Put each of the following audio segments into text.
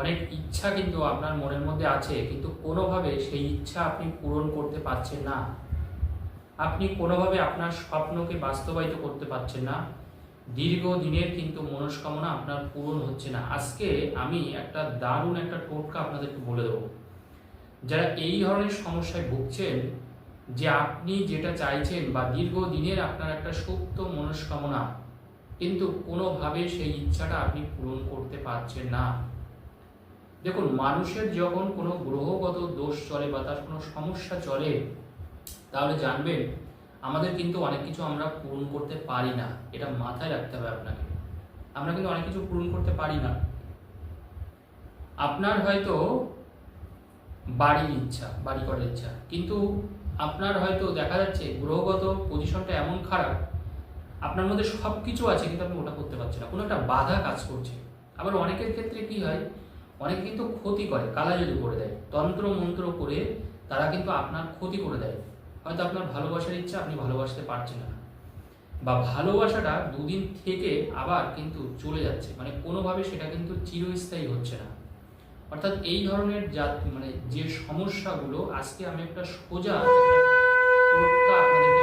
অনেক ইচ্ছা কিন্তু আপনার মনের মধ্যে আছে, কিন্তু কোনোভাবে সেই ইচ্ছা আপনি পূরণ করতে পারছেন না। আপনি কোনোভাবে আপনার স্বপ্নকে বাস্তবায়িত করতে পারছেন না। দীর্ঘ দিনের কিন্তু মনস্কামনা আপনার পূরণ হচ্ছে না। আজকে আমি একটা দারুণ একটা টোটকা আপনাদেরকে বলে দেবো। যারা এই ধরনের সমস্যায় ভুগছেন, যে আপনি যেটা চাইছেন বা দীর্ঘ দিনের আপনার একটা সুপ্ত মনস্কামনা, কিন্তু কোনোভাবে সেই ইচ্ছাটা আপনি পূরণ করতে পারছেন না। দেখুন, মানুষের যখন কোনো গ্রহগত দোষ চলে বা তার কোনো সমস্যা চলে, তাহলে জানবেন, আমাদের কিন্তু অনেক কিছু আমরা পূরণ করতে পারি না। এটা মাথায় রাখতে হবে আপনাকে। আমরা কিন্তু অনেক কিছু পূরণ করতে পারি না। আপনার হয়তো বাড়ির ইচ্ছা, বাড়ি করার ইচ্ছা, কিন্তু আপনার হয়তো দেখা যাচ্ছে গ্রহগত পজিশনটা এমন খারাপ, আপনার মধ্যে সব কিছু আছে, কিন্তু আপনি ওটা করতে পারছেন না। কোনো একটা বাধা কাজ করছে। আবার অনেকের ক্ষেত্রে কি হয় অনেকে কিন্তু ক্ষতি করে, কালা যদি করে দেয়, তন্ত্র মন্ত্র করে তারা কিন্তু আপনার ক্ষতি করে দেয়। হয়তো আপনার ভালোবাসার ইচ্ছা আপনি ভালোবাসতে পারছেন না। বা ভালোবাসাটা দুদিন থেকে আবার কিন্তু চলে যাচ্ছে মানে কোনোভাবে সেটা কিন্তু চিরস্থায়ী হচ্ছে না। অর্থাৎ এই ধরনের যা মানে যে সমস্যাগুলো, আজকে আমি একটা সোজা আপনাদেরকে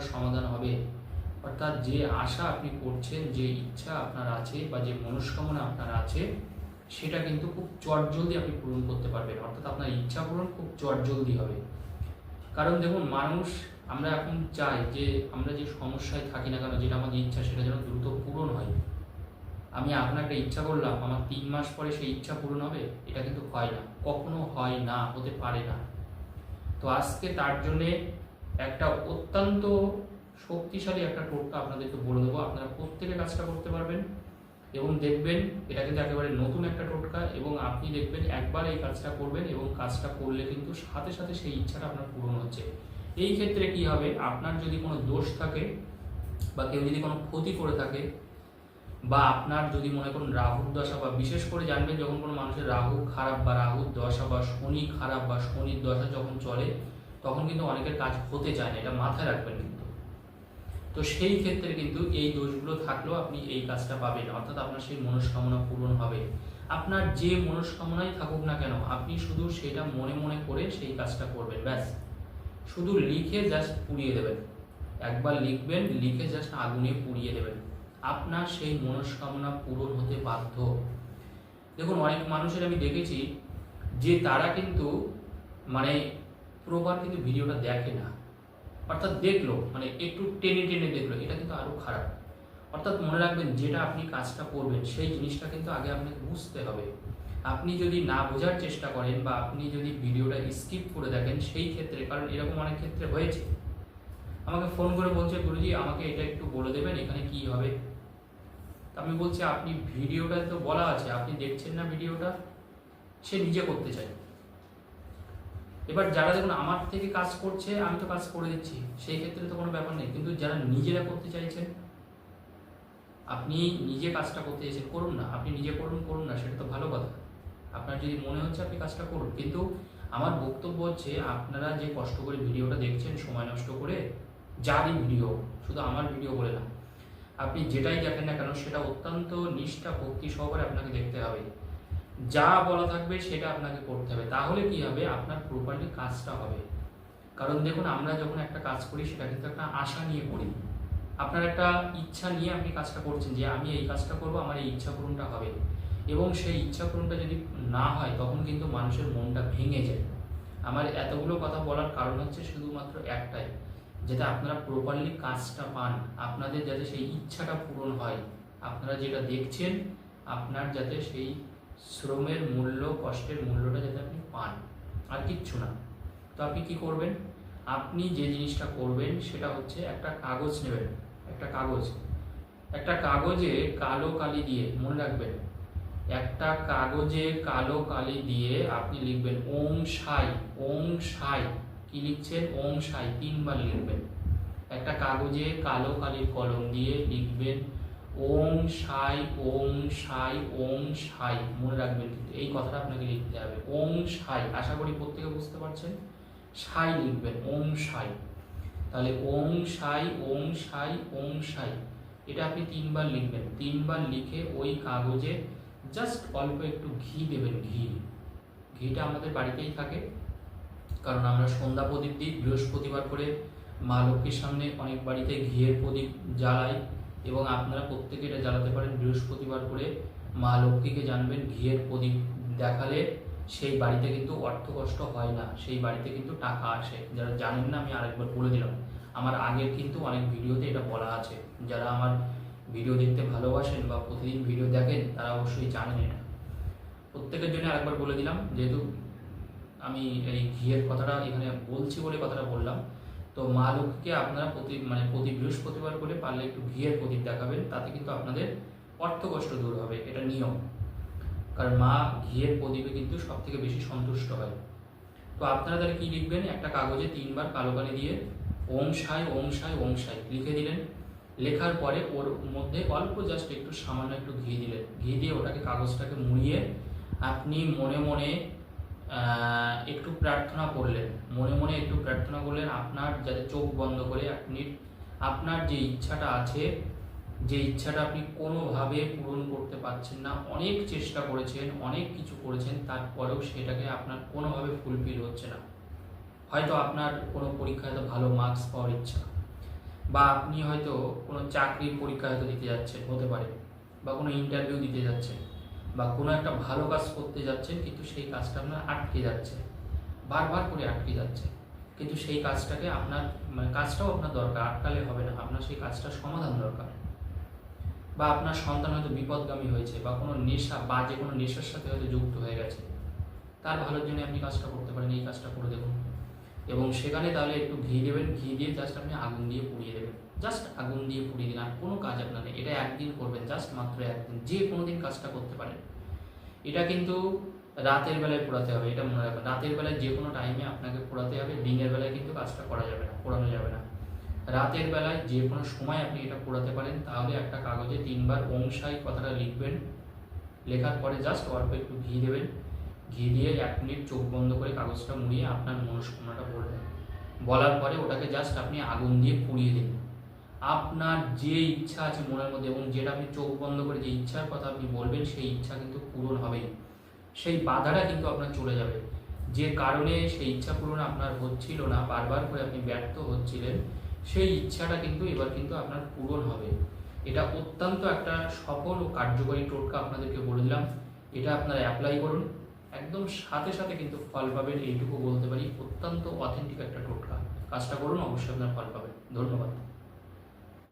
সমস্যার সমাধান হবে। অর্থাৎ যে আশা আপনি করছেন, যে ইচ্ছা আপনার আছে বা যে মনস্কামনা আপনার আছে, সেটা কিন্তু খুব চটজলদি আপনি পূরণ করতে পারবেন। অর্থাৎ আপনার ইচ্ছা পূরণ খুব চটজলদি হবে। কারণ দেখুন, মানুষ, আমরা এখন চাই যে আমরা যে সমস্যায় থাকি না কেন, যেটা আমাদের ইচ্ছা, সেটা যেন দ্রুত পূরণ হয়। আমি আপনার একটা ইচ্ছা করলাম, আমার তিন মাস পরে সেই ইচ্ছা পূরণ হবে? এটা কিন্তু হয় না। কখনো হয় না, হতে পারে না। তো আজকে তার জন্যে একটা অত্যন্ত শক্তিশালী একটা টোটকা আপনাদেরকে বলে দেবো। আপনারা প্রত্যেকে কাজটা করতে পারবেন এবং দেখবেন এটা কিন্তু একেবারে নতুন একটা টোটকা এবং আপনি দেখবেন একবার এই কাজটা করবেন এবং কাজটা করলে কিন্তু সাথে সাথে সেই ইচ্ছাটা আপনার পূরণ হচ্ছে। এই ক্ষেত্রে কি হবে? আপনার যদি কোনো দোষ থাকে বা কেউ যদি কোনো ক্ষতি করে থাকে বা আপনার যদি মনে করুন রাহুর দশা বা বিশেষ করে জানবেন যখন কোনো মানুষের রাহু খারাপ বা রাহুর দশা বা শনি খারাপ বা শনির দশা যখন চলে তখন কিন্তু অনেকের কাজ হতে চায় না, এটা মাথায় রাখবেন কিন্তু। তো সেই ক্ষেত্রে কিন্তু এই দোষগুলো থাকলেও আপনি এই কাজটা পাবেন, অর্থাৎ আপনার সেই মনস্কামনা পূরণ হবে। আপনার যে মনস্কামনাই থাকুক না কেন, আপনি শুধু সেটা মনে মনে করে সেই কাজটা করবেন, ব্যাস। শুধু লিখে জাস্ট পুড়িয়ে দেবেন। একবার লিখবেন, লিখে জাস্ট আগুনে পুড়িয়ে দেবেন। আপনার সেই মনস্কামনা পূরণ হতে বাধ্য। দেখুন, অনেক মানুষের আমি দেখেছি যে তারা কিন্তু মানে প্রপার কিন্তু ভিডিওটা দেখে না। অর্থাৎ দেখল মানে একটু টেনে টেনে দেখল, এটা কিন্তু আরও খারাপ। অর্থাৎ মনে রাখবেন, যেটা আপনি কাজটা করবেন, সেই জিনিসটা কিন্তু আগে আপনাকে বুঝতে হবে। আপনি যদি না বোঝার চেষ্টা করেন বা আপনি যদি ভিডিওটা স্কিপ করে দেখেন, সেই ক্ষেত্রে, কারণ এরকম অনেক ক্ষেত্রে হয়েছে। আমাকে ফোন করে বলছে, গুরুজি, আমাকে এটা একটু বলে দেবেন, এখানে কি হবে? আমি বলছি, আপনি ভিডিওটা তো বলা আছে, আপনি দেখছেন না ভিডিওটা, সে নিজে করতে চায়। এবার যারা দেখুন আমার থেকে কাজ করছে, আমি তো কাজ করে দিচ্ছি, সেই ক্ষেত্রে তো কোনো ব্যাপার নেই। কিন্তু যারা নিজেরা করতে চাইছেন, আপনি নিজে কাজটা করতে চাইছেন, করুন না, আপনি নিজে করুন করুন না, সেটা তো ভালো কথা। আপনার যদি মনে হচ্ছে আপনি কাজটা করুন, কিন্তু আমার বক্তব্য হচ্ছে আপনারা যে কষ্ট করে ভিডিওটা দেখছেন, সময় নষ্ট করে যারই ভিডিও শুধু আমার ভিডিও বলে না, আপনি যেটাই দেখেন না কেন, সেটা অত্যন্ত নিষ্ঠা, ভক্তি সহকারে আপনাকে দেখতে হবে। যা বলা থাকবে সেটা আপনাকে করতে হবে। তাহলে কি হবে? আপনার প্রপারলি কাজটা হবে। কারণ দেখুন, আমরা যখন একটা কাজ করি, সেটা কিন্তু একটা আশা নিয়ে করি। আপনার একটা ইচ্ছা নিয়ে আপনি কাজটা করছেন যে, আমি এই কাজটা করব, আমার এই ইচ্ছা পূরণটা হবে। এবং সেই ইচ্ছা পূরণটা যদি না হয়, তখন কিন্তু মানুষের মনটা ভেঙে যায়। আমার এতগুলো কথা বলার কারণ হচ্ছে শুধুমাত্র একটাই যাতে আপনারা প্রপারলি কাজটা পান। আপনাদের যাতে সেই ইচ্ছাটা পূরণ হয়, আপনারা যেটা দেখছেন, আপনার যাতে সেই শ্রমের মূল্য, কষ্টের মূল্যটা যাতে আপনি পান, আর কিচ্ছু না। তো আপনি কি করবেন? আপনি যে জিনিসটা করবেন, সেটা হচ্ছে একটা কাগজ নেবেন, একটা কাগজ। একটা কাগজে কালো কালি দিয়ে, মনে রাখবেন, একটা কাগজে কালো কালি দিয়ে আপনি লিখবেন, ওম সাই ওম সাই। কি লিখছেন? ওম সাই। তিনবার লিখবেন। একটা কাগজে কালো কালির কলম দিয়ে লিখবেন ওম সাই ওম সাই ওম সাই, মনে রাখবেন কিন্তু এই কথাটা আপনাকে লিখতে হবে। ওম সাই, আশা করি প্রত্যেকে বুঝতে পারছেন? সাই লিখবেন, ওম সাই। তাহলে ওম সাই ওম সাই ওম সাই। এটা আপনি তিনবার লিখবেন। তিনবার লিখে ওই কাগজে জাস্ট অল্প একটু ঘি দেবেন, ঘি। ঘিটা আমাদের বাড়িতেই থাকে। কারণ আমরা সন্ধ্যা প্রদীপ দিই, বৃহস্পতিবার করে মা লক্ষ্মীর সামনে অনেক বাড়িতে ঘিয়ের প্রদীপ জ্বালাই। এবং আপনারা প্রত্যেকে এটা জ্বালাতে পারেন। বৃহস্পতিবার করে মা লক্ষ্মীকে জানবেন, ঘিয়ের প্রদীপ দেখালে সেই বাড়িতে কিন্তু অর্থ কষ্ট হয় না, সেই বাড়িতে কিন্তু টাকা আসে। যারা জানেন না, আমি আরেকবার বলে দিলাম। আমার আগের কিন্তু অনেক ভিডিওতে এটা বলা আছে। যারা আমার ভিডিও দেখতে ভালোবাসেন বা প্রতিদিন ভিডিও দেখেন, তারা অবশ্যই জানেন এটা। প্রত্যেকের জন্য আরেকবার বলে দিলাম, যেহেতু আমি এই ঘিয়ের কথাটা এখানে বলছি বলে কথাটা বললাম তো মা লক্ষ্মীকে আপনারা প্রতি মানে প্রতি বৃহস্পতিবার করে পারলে একটু ঘিয়ের প্রদীপ দেখাবেন, তাতে কিন্তু আপনাদের অর্থ কষ্ট দূর হবে, এটা নিয়ম। কারণ মা ঘিয়ের প্রদীপে কিন্তু সব থেকে বেশি সন্তুষ্ট হয়। তো আপনারা তাহলে কি লিখবেন? একটা কাগজে তিনবার কালো কালি দিয়ে ওম সাই ওম সাই ওম সাই লিখে দিলেন। লেখার পরে ওর মধ্যে অল্প জাস্ট একটু সামান্য একটু ঘি দিলেন। ঘি দিয়ে ওটাকে কাগজটাকে মুড়িয়ে আপনি মনে মনে একটু প্রার্থনা করলেন, মনে মনে একটু প্রার্থনা করলেন, আপনার যাতে চোখ বন্ধ করে আপনি, আপনার যে ইচ্ছাটা আছে, যে ইচ্ছাটা আপনি কোনোভাবে পূরণ করতে পারছেন না, অনেক চেষ্টা করেছেন, অনেক কিছু করেছেন, তারপরেও সেটাকে আপনার কোনোভাবে ফুলফিল হচ্ছে না। হয়তো আপনার কোনো পরীক্ষায় তো ভালো মার্কস পাওয়ার ইচ্ছা বা আপনি হয়তো কোনো চাকরির পরীক্ষা হয়তো দিতে যাচ্ছেন, হতে পারে, বা কোনো ইন্টারভিউ দিতে যাচ্ছেন। বা কোনো একটা ভালো কাজ করতে যাচ্ছেন, কিন্তু সেই কাজটা আপনার আটকে যাচ্ছে। বারবার করে আটকে যাচ্ছে। কিন্তু সেই কাজটাকে আপনার মানে কাজটাও আপনার দরকার, আটকালে হবে না। আপনার সেই কাজটার সমাধান দরকার। বা আপনার সন্তান হয়তো বিপদগামী হয়েছে, বা কোনো নেশা, বা যে কোনো নেশার সাথে হয়তো যুক্ত হয়ে গেছে। তার ভালোর জন্য আপনি কাজটা করতে পারেন, এই কাজটা করে দেখুন। এবং সেখানে তাহলে একটু ঘি দেবেন, ঘি দিয়ে জাস্ট আপনি আগুন দিয়ে পুড়িয়ে দেবেন। জাস্ট আগুন দিয়ে পুড়িয়ে দিন আর কোনো কাজ আপনার নেই। এটা একদিন করবেন জাস্ট মাত্র একদিন, যে কোনো দিন কাজটা করতে পারেন। এটা কিন্তু রাতের বেলায় পোড়াতে হবে, এটা মনে রাখবেন। রাতের বেলায় যে কোনো টাইমে আপনাকে পোড়াতে হবে, দিনের বেলায় কিন্তু কাজটা করা যাবে না, পোড়ানো যাবে না। রাতের বেলায় যে কোনো সময় আপনি এটা পোড়াতে পারেন, তাহলে একটা কাগজে তিনবার ওংসাই কথাটা লিখবেন। লেখার পরে জাস্ট অল্প একটু ঘি দেবেন। ঘি দিয়ে এক মিনিট চোখ বন্ধ করে কাগজটা মুড়িয়ে আপনার মনস্কামনাটা বলবেন। বলার পরে ওটাকে জাস্ট আপনি আগুন দিয়ে পুড়িয়ে দিন। আপনার যে ইচ্ছা আছে মনের মধ্যে এবং যেটা আপনি চোখ বন্ধ করে যে ইচ্ছার কথা আপনি বলবেন, সেই ইচ্ছা কিন্তু পূরণ হবেই। সেই বাধাটা কিন্তু আপনার চলে যাবে। যে কারণে সেই ইচ্ছা পূরণ আপনার হচ্ছিল না, বারবার করে আপনি ব্যর্থ হচ্ছিলেন, সেই ইচ্ছাটা কিন্তু এবার কিন্তু আপনার পূরণ হবে। এটা অত্যন্ত একটা সফল ও কার্যকরী টোটকা আপনাদেরকে বলে দিলাম। এটা আপনারা অ্যাপ্লাই করুন। একদম সাথে সাথে কিন্তু ফল পাবেন, এইটুকু বলতে পারি। অত্যন্ত অথেন্টিক একটা টোটকা। কাজটা করুন, অবশ্যই আপনার ফল পাবেন। ধন্যবাদ।